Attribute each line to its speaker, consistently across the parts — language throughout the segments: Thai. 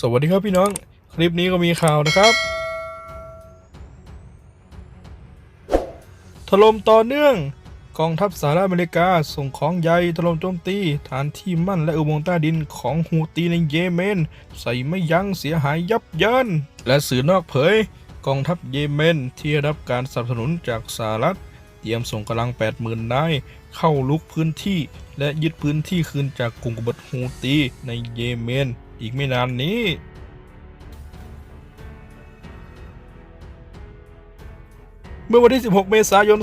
Speaker 1: สวัสดีครับพี่น้อง คลิปนี้ก็มีข่าวนะครับ ถล่มต่อเนื่อง กองทัพสหรัฐอเมริกา ส่งของใหญ่ถล่มโจมตี ฐานที่มั่นและอุโมงค์ใต้ดินของฮูตีในเยเมน ใส่ไม่ยั้งเสียหายยับเยิน และสื่อนอกเผย กองทัพเยเมนที่ได้รับการสนับสนุนจากสหรัฐเตรียมส่งกำลัง 80,000 นาย เข้าลุกพื้นที่ และยึดพื้นที่คืนจากกลุ่มกบฏฮูตีในเยเมน อีกไม่นานนี้ เมื่อวันที่ 16 เมษายน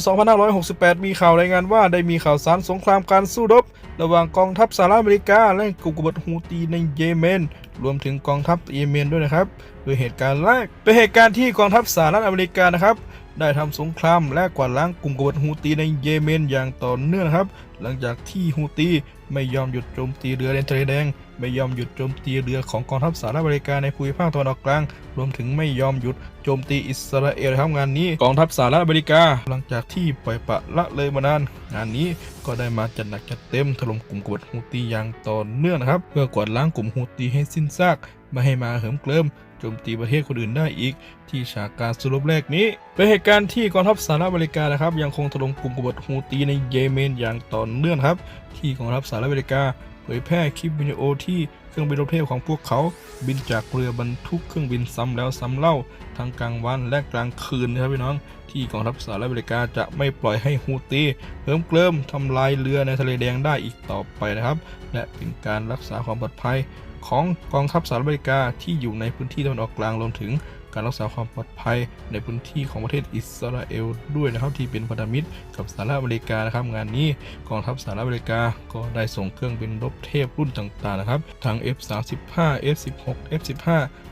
Speaker 1: 2568 มีข่าวรายงานว่าได้มีข่าวสารสงครามการสู้รบ ระหว่างกองทัพสหรัฐอเมริกา และกลุ่มกบฏฮูตีในเยเมน รวมถึงกองทัพเยเมนด้วยนะครับ โดยเหตุการณ์แรกเป็นเหตุการณ์ที่กองทัพสหรัฐอเมริกานะครับ ได้ทำสงครามและกวาดล้างกลุ่มกบฏฮูตีในเยเมนอย่างต่อเนื่องครับ หลังจากที่ฮูตีไม่ยอมหยุดโจมตีเรือในทะเลแดง ไม่ยอมหยุดโจมตีเรือของกองทัพสหรัฐอเมริกาในภูมิภาคตะวันออกกลาง รวมถึงไม่ยอมหยุดโจมตีอิสราเอลครับงานนี้กองทัพสหรัฐอเมริกา หลังจากที่ปล่อยปละละเลยมานาน งานนี้ก็ได้มาจัดหนักจัดเต็มถล่มกลุ่มกบฏฮูตีอย่างต่อเนื่องนะครับ เพื่อกวาดล้างกลุ่มฮูตีให้สิ้นซากไม่ให้มาเหิมเกริม โจมตีประเทศคนอื่นได้อีก ที่ฉากการสู้รบแรกนี้ เป็นเหตุการณ์ที่กองทัพสหรัฐอเมริกานะครับยังคงถล่มกลุ่มกบฏฮูตีในเยเมนอย่างต่อเนื่องครับ ที่กองทัพสหรัฐอเมริกาเผยแพร่คลิปวิดีโอที่เครื่องบินรบเทพของพวกเขา บินจากเรือบรรทุกเครื่องบินซ้ำแล้วซ้ำเล่าทั้งกลางวันและกลางคืนนะครับพี่น้อง ที่กองทัพสหรัฐอเมริกาจะไม่ปล่อยให้ฮูตีเพิ่มเกลิมทำลายเรือในทะเลแดงได้อีกต่อไปนะครับ และเป็นการรักษาความปลอดภัย ของกองทัพสหรัฐอเมริกาที่อยู่ในพื้นที่ตะวันออกกลางรวมถึงการรักษาความปลอดภัยในพื้นที่ของประเทศอิสราเอลด้วยนะครับที่เป็นพันธมิตรกับสหรัฐอเมริกานะครับ งานนี้กองทัพสหรัฐอเมริกาก็ได้ส่งเครื่องบินรบเทพรุ่นต่างๆนะครับทั้ง F35 F16 F15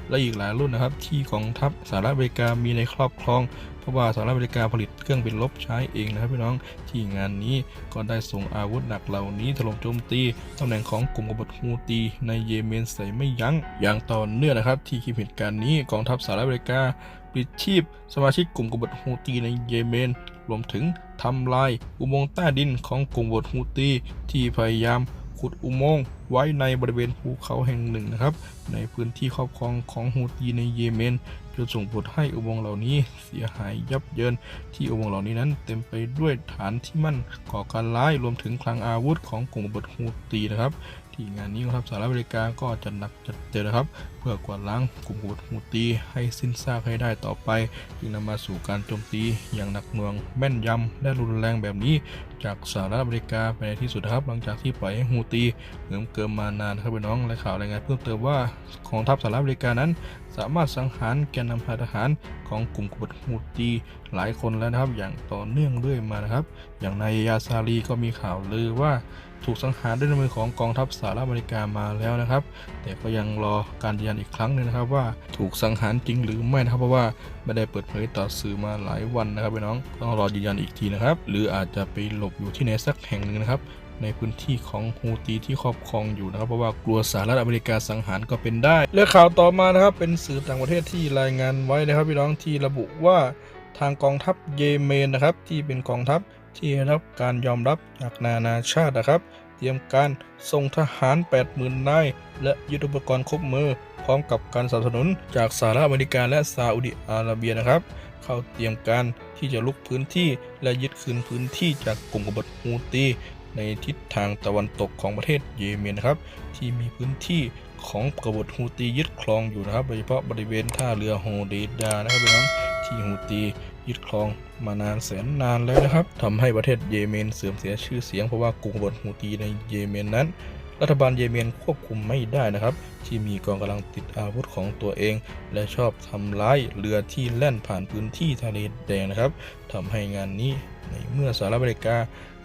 Speaker 1: และอีกหลายรุ่นนะครับ ที่กองทัพสหรัฐอเมริกามีในครอบครอง ราะว่าสหรัฐอเมริกาผลิตเครื่องบินรบใช้เองนะครับพี่น้องที่งานนี้ก็ได้ส่งอาวุธหนักเหล่านี้ถล่มโจมตีตำแหน่งของกลุ่มกบฏฮูตีในเยเมนใส่ไม่ยั้งอย่างต่อเนื่องนะครับ ที่คลิปเหตุการณ์นี้กองทัพสหรัฐอเมริกาปิดชีพสมาชิกกลุ่มกบฏฮูตีในเยเมน รวมถึงทำลายอุโมงค์ใต้ดินของกลุ่มกบฏฮูตีที่พยายาม ขุดอุโมงค์ไว้ในบริเวณภูเขาแห่งหนึ่งนะครับ ในพื้นที่ครอบครองของฮูตีในเยเมนจนส่งผลให้อุโมงค์เหล่านี้เสียหายยับเยิน ที่อุโมงค์เหล่านี้นั้นเต็มไปด้วยฐานที่มั่นก่อการร้ายรวมถึงคลังอาวุธของกลุ่มบฏฮูตีนะครับที่งานนี้ครับสหรัฐอเมริกาก็จะหนักจัดเจนนะครับ เพื่อกวาดล้างกลุ่มกบฏฮูตีให้สิ้นซากให้ได้ต่อไป จึงนำมาสู่การโจมตีอย่างหนักหน่วงแม่นยำและรุนแรงแบบนี้ จากสหรัฐอเมริกาไปในที่สุดนะครับ หลังจากที่ปล่อยให้ฮูตีเหิมเกิมมานานครับพี่น้องและข่าวรายงานเพิ่มเติมว่ากองทัพสหรัฐอเมริกานั้น สามารถสังหารแกนนำทหารของกลุ่มกบฏฮูตีหลายคนแล้วนะครับ อย่างต่อเนื่องเรื่อยมานะครับ อย่างนายยาซารีก็มีข่าวลือว่าถูกสังหารด้วยมือของกองทัพสหรัฐอเมริกามาแล้วนะครับ แต่ก็ยังรอการยืนยันอีกครั้งนึงนะครับ ว่าถูกสังหารจริงหรือไม่นะครับเพราะว่าไม่ได้เปิดเผยต่อสื่อมาหลายวันนะครับพี่น้องต้องรอยืนยันอีกทีนะครับ หรืออาจจะไปหลบอยู่ที่ไหนสักแห่งหนึ่งนะครับ ในพื้นที่ของฮูตีที่ครอบครองอยู่นะครับ เพราะว่ากลัวสหรัฐอเมริกาสังหารก็เป็นได้ และข่าวต่อมานะครับเป็นสื่อต่างประเทศที่รายงานไว้นะครับพี่น้องที่ระบุว่าทางกองทัพเยเมนนะครับ ที่เป็นกองทัพที่ได้รับการยอมรับจากนานาชาตินะครับ เตรียมการส่งทหาร 80,000นายและยุทโธปกรณ์ครบมือ พร้อมกับการสนับสนุนจากสหรัฐอเมริกาและซาอุดิอาระเบียนะครับ เข้าเตรียมการที่จะลุกพื้นที่และยึดคืนพื้นที่จากกลุ่มกบฏฮูตี ในทิศทางตะวันตกของประเทศเยเมนนะครับ ที่มีพื้นที่ของกบฏฮูตียึดครองอยู่นะครับ โดยเฉพาะบริเวณท่าเรือโฮเดดานะครับพี่น้องที่ฮูตียึดครองมานานแสนนานแล้วนะครับทำให้ประเทศเยเมนเสื่อมเสียชื่อเสียงเพราะว่ากลุ่มกบฏฮูตีในเยเมนนั้น รัฐบาลเยเมนควบคุมไม่ได้นะครับ ที่มีกองกำลังติดอาวุธของตัวเอง และชอบทำร้ายเรือที่แล่นผ่านพื้นที่ทะเลแดงนะครับทำให้งานนี้ในเมื่อสหรัฐอเมริกา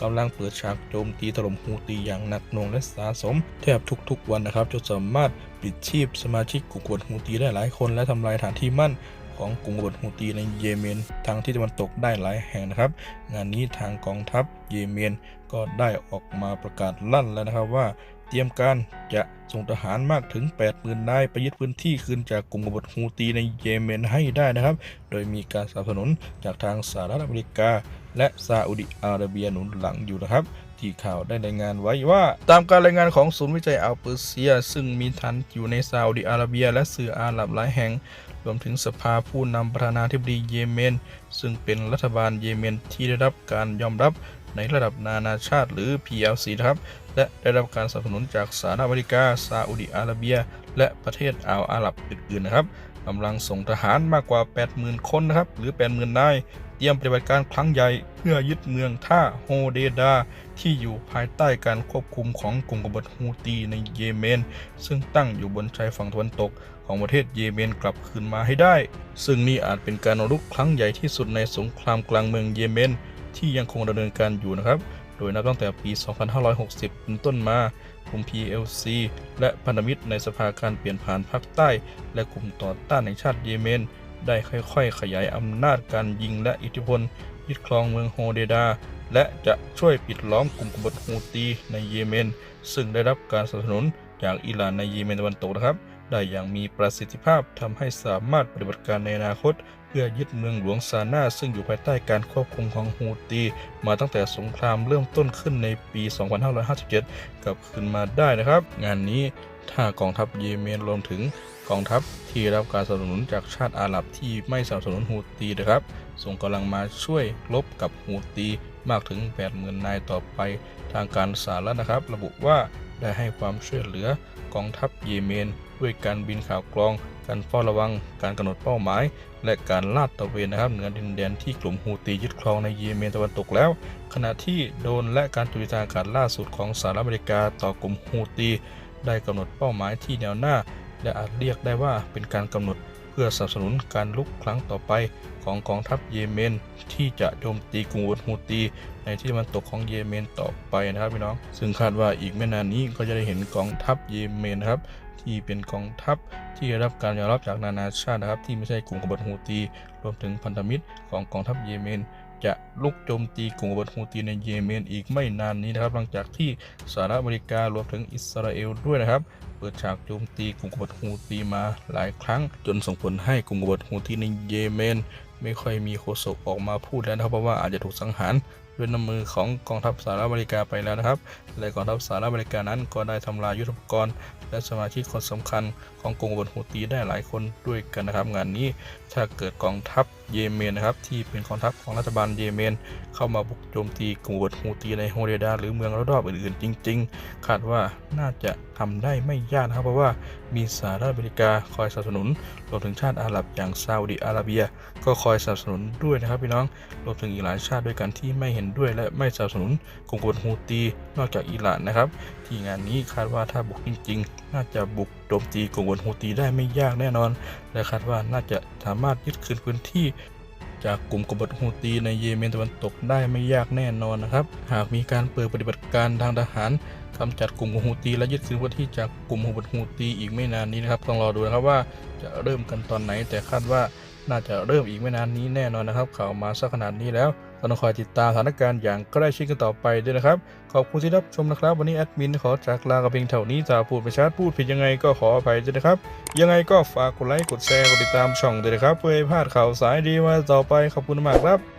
Speaker 1: กำลังเปิดฉากโจมตีถล่มฮูตีอย่างหนักหน่วงและสะสม แทบทุกๆวันนะครับจนสามารถปิดชีพสมาชิกกลุ่มกบฏฮูตีได้หลายคน และทำลายฐานที่มั่น ของกลุ่มกบฏฮูตีในเยเมนทางที่ตะวันตกได้หลายแห่งนะครับ งานนี้ทางกองทัพเยเมนก็ได้ออกมาประกาศลั่นแล้วนะครับว่าเตรียมการจะส่งทหารมากถึง 80,000นายไปยึดพื้นที่คืนจากกลุ่มกบฏฮูตีในเยเมนให้ได้นะครับ โดยมีการสนับสนุนจากทางสหรัฐอเมริกา และซาอุดิอาระเบียหนุนหลังอยู่นะครับ ที่ข่าวได้รายงานไว้ว่า ตามการรายงานของศูนย์วิจัยอัลเปอร์เซีย ซึ่งมีฐานอยู่ในซาอุดิอาระเบีย และสื่ออาหรับหลายแห่ง รวมถึงสภาผู้นำประธานาธิบดีเยเมน ซึ่งเป็นรัฐบาลเยเมนที่ได้รับการยอมรับ ในระดับนานาชาติหรือ PLC ครับ และได้รับการสนับสนุนจากสหรัฐอเมริกาซาอุดิอาระเบีย และประเทศอ่าวอาหรับอื่นๆนะครับกำลังส่งทหารมากกว่า 80,000 คนนะครับ หรือ 80,000 นาย เตรียมปฏิบัติการครั้งใหญ่เพื่อยึดเมืองท่าโฮเดดา ที่อยู่ภายใต้การควบคุมของกลุ่มกบฏฮูตีในเยเมน ซึ่งตั้งอยู่บนชายฝั่งตะวันตกของประเทศเยเมนกลับคืนมาให้ได้ ซึ่งนี่อาจเป็นการรุกครั้งใหญ่ที่สุดในสงครามกลางเมืองเยเมน ที่ยังคงดำเนินการอยู่นะครับ โดยนับตั้งแต่ปี 2560 เป็นต้นมากลุ่ม PLC และพันธมิตรในสภาการเปลี่ยนผ่านภาคใต้ และกลุ่มต่อต้านแห่งชาติเยเมน ได้ค่อยๆ ขยายอำนาจการยิงและอิทธิพลยึดครองเมืองโฮเดดา และจะช่วยปิดล้อมกลุ่มกบฏฮูตีในเยเมน ซึ่งได้รับการสนับสนุนจากอิหร่านในเยเมนตะวันตกนะครับ ได้อย่างมีประสิทธิภาพทำให้สามารถปฏิบัติการในอนาคต เพื่อยึดเมืองหลวงซาน่าซึ่งอยู่ภายใต้การควบคุมของฮูตี มาตั้งแต่สงครามเริ่มต้นขึ้นในปี 2557 กลับคืนมาได้นะครับ งานนี้ถ้ากองทัพเยเมนรวมถึงกองทัพที่รับการสนับสนุนจากชาติอาหรับที่ไม่สนับสนุนฮูตีนะครับ ส่งกำลังมาช่วยลบกับฮูตีมากถึง 80,000 นายต่อไป ทางการสหรัฐนะครับ ระบุว่า ได้ให้ความช่วยเหลือกองทัพเยเมน ด้วยการบินข่าวกรอง การเฝ้าระวัง การกำหนดเป้าหมาย และการลาดตระเวนนะครับเหนือดินแดนที่กลุ่มฮูตียึดครองในเยเมนตะวันตกแล้ว ขณะที่โดนและการโจมตีทางกาศล่าสุดของสหรัฐอเมริกาต่อกลุ่มฮูตีได้กำหนดเป้าหมายที่แนวหน้า และอาจเรียกได้ว่าเป็นการกำหนด พื่อสนับสนุนการลุกครั้งต่อไปของกองทัพเยเมน ที่จะโจมตีกลุ่มฮูตี ในที่ตะวันตกของเยเมนต่อไปนะครับพี่น้อง ซึ่งคาดว่าอีกไม่นานนี้ก็จะได้เห็นกองทัพเยเมนนะครับที่เป็นกองทัพที่ได้รับการยอมรับจากนานาชาตินะครับ ที่ไม่ใช่กลุ่มกบฏฮูตีรวมถึงพันธมิตรของกองทัพเยเมน จะลุกโจมตีกลุ่มกบฏฮูตีในเยเมน อีกไม่นานนี้นะครับ หลังจากที่สหรัฐอเมริการวมถึงอิสราเอลด้วยนะครับ ปิดฉากโจมตีกลุ่มกบฏฮูตีมาหลายครั้ง จนส่งผลให้กลุ่มกบฏฮูตีในเยเมน ไม่ค่อยมีโฆษกออกมาพูดแล้วนะครับเพราะว่าอาจจะถูกสังหารด้วยน้ำมือของกองทัพสหรัฐอเมริกาไปแล้วนะครับ และกองทัพสหรัฐอเมริกานั้นก็ได้ทำลายยุทธปกรณ์ และสมาชิกคนสำคัญของกลุ่มกบฏฮูตีได้หลายคนด้วยกันนะครับ งานนี้ถ้าเกิดกองทัพเยเมนนะครับที่เป็นกองทัพของรัฐบาลเยเมน เข้ามาบุกโจมตีกลุ่มบฏฮูตีในโฮเดดาหรือเมืองรอบๆอื่นๆ จริง ๆ คาดว่าน่าจะทำได้ไม่ยากนะครับเพราะว่ามีสหรัฐอเมริกาคอยสนับสนุนรวมถึงชาติอาหรับอย่างซาอุดิอาระเบีย ก็คอยสนับสนุนด้วยนะครับพี่น้องรวมถึงอีกหลายชาติด้วยกันที่ไม่เห็นด้วยและไม่สนับสนุนกลุ่มกบฏฮูตีนอกจากอิหร่านนะครับที่งานนี้คาดว่าถ้าบุกจริง ๆ น่าจะบุกโจมตีกลุ่มกบฏฮูตีได้ไม่ยากแน่นอน และคาดว่าน่าจะสามารถยึดคืนพื้นที่ จากกลุ่มกบฏฮูตีในเยเมนตะวันตกได้ไม่ยากแน่นอนนะครับ หากมีการเปิดปฏิบัติการทางทหารกำจัดกลุ่มฮูตีและยึดคืนพื้นที่จากกลุ่มกบฏฮูตีอีกไม่นานนี้นะครับต้องรอดูนะครับว่าจะเริ่มกันตอนไหนแต่คาดว่าน่าจะเริ่มอีกไม่นานนี้แน่นอนนะครับ ข่าวมาสักขนาดนี้แล้ว ก็ต้องคอยติดตามสถานการณ์อย่างใกล้ชิดกันต่อไปด้วยนะครับ ขอบคุณที่รับชมนะครับ วันนี้แอดมินขอจากลากับเพียงเท่านี้จะพูดไปชัดพูดผิดยังไงก็ขออภัยด้วยนะครับ ยังไงก็ฝากกดไลค์กดแชร์กดติดตามช่องด้วยนะครับเพื่อให้พลาดข่าวสายดีมาต่อไปขอบคุณมากครับ